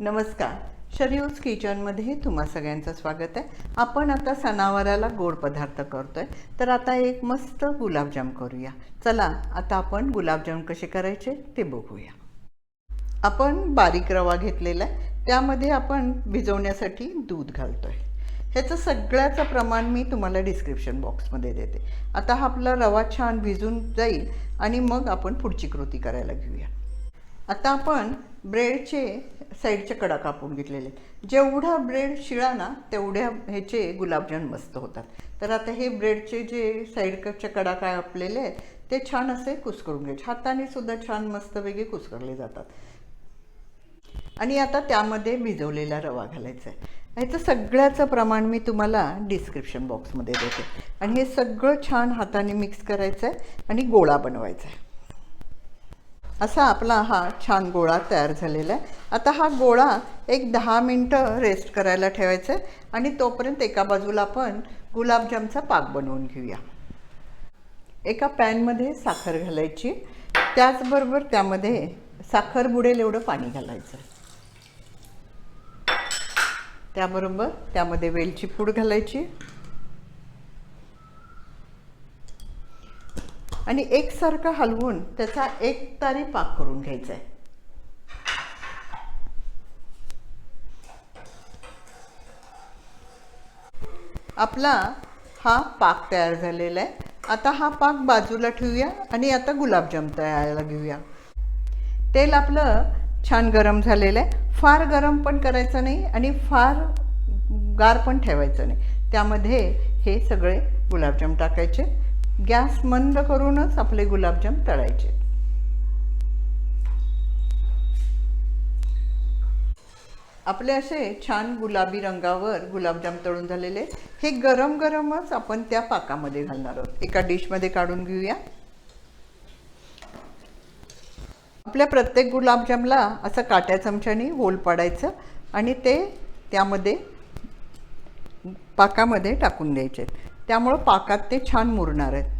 नमस्कार. शरीयूज किचनमध्ये तुम्हा सगळ्यांचं स्वागत आहे. आपण आता सणावाराला गोड पदार्थ करतोय. तर आता एक मस्त गुलाबजाम करूया. चला आता आपण गुलाबजाम कसे करायचे ते बघूया. आपण बारीक रवा घेतलेला आहे. त्यामध्ये आपण भिजवण्यासाठी दूध घालतोय. ह्याचं सगळ्याचं प्रमाण मी तुम्हाला डिस्क्रिप्शन बॉक्समध्ये देते. आता हा आपला रवा छान भिजून जाईल आणि मग आपण पुढची कृती करायला घेऊया. आता आपण ब्रेडचे साईडचे कडा कापून घेतलेले. जेवढा ब्रेड शिळा ना तेवढ्या ह्याचे गुलाबजाम मस्त होतात. तर आता हे ब्रेडचे जे साईडचे कडा काय आपलेले आहेत ते छान असे कुस्करून घ्यायचे. हाताने सुद्धा छान मस्तपैकी कुस्करले जातात. आणि आता त्यामध्ये भिजवलेला रवा घालायचा आहे. ह्याचं सगळ्याचं प्रमाण मी तुम्हाला डिस्क्रिप्शन बॉक्समध्ये देते. आणि हे सगळं छान हाताने मिक्स करायचं आहे आणि गोळा बनवायचा आहे. असा आपला हा छान गोळा तयार झालेला आहे. आता हा गोळा एक दहा मिनटं रेस्ट करायला ठेवायचा आहे आणि तोपर्यंत एका बाजूला आपण गुलाबजामचा पाक बनवून घेऊया. एका पॅनमध्ये साखर घालायची. त्याचबरोबर त्यामध्ये साखर बुडेल एवढं पाणी घालायचं. त्याबरोबर त्यामध्ये वेलची पूड घालायची. आणि एकसारखा हलवून त्याचा एक तारी पाक करून घ्यायचा आहे. आपला हा पाक तयार झालेला आहे. आता हा पाक बाजूला ठेवूया आणि आता गुलाबजाम तयारायला घेऊया. तेल आपलं छान गरम झालेलं आहे. फार गरम पण करायचं नाही आणि फार गार पण ठेवायचं नाही. त्यामध्ये हे सगळे गुलाबजाम टाकायचे. गॅस मंद करूनच आपले गुलाबजाम तळायचे. आपले असे छान गुलाबी रंगावर गुलाबजाम तळून झालेले. हे गरम गरमच आपण त्या पाकामध्ये घालणार आहोत. एका डिशमध्ये काढून घेऊया. आपल्या प्रत्येक गुलाबजामला असं काट्या चमच्याने होल पाडायचं आणि ते त्यामध्ये पाकामध्ये टाकून द्यायचे. त्यामुळं पाकात ते छान मुरणार आहेत.